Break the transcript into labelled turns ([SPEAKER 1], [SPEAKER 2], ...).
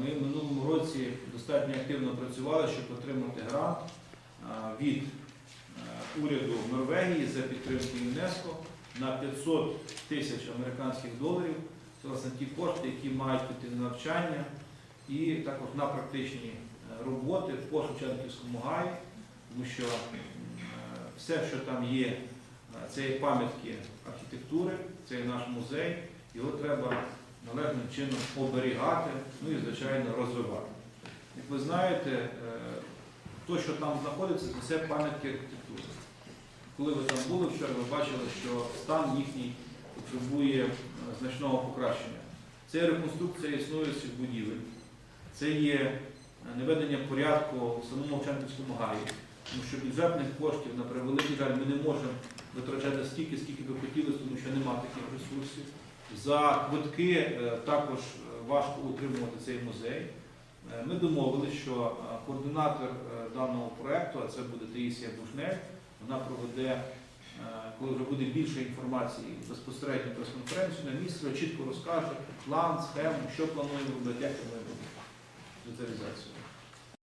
[SPEAKER 1] Ми в минулому році достатньо активно працювали, щоб отримати грант е, від е, уряду Норвегії за підтримки ЮНЕСКО на 500 тисяч американських доларів. Це власне ті кошти, які мають піти на навчання і також на практичні е, роботи по Шевченківському гаї, тому що все, що там є, це пам'ятки архітектури, це наш музей, його треба належним чином оберігати, ну і, звичайно, розвивати. Як ви знаєте, е, то, що там знаходиться, це все пам'ятки архітектури. Коли ви там були вчора, ви бачили, що стан їхній потребує е, значного покращення. Це реконструкція існуючих будівель, це є е, наведення порядку в самому Овчанківському гаї, тому що бюджетних коштів, на превеликий жаль, ми не можемо витрачати стільки, скільки би хотілося, тому що немає таких ресурсів. За квитки е, також е, важко утримувати цей музей. Е, Ми домовилися, що координатор даного проекту, а це буде Таїсія Бушнель, вона проведе, коли вже буде більше інформації, безпосередньо прес-конференцію на місці, чітко розкаже план, схему, що плануємо робити, як плануємо робити деталізацію.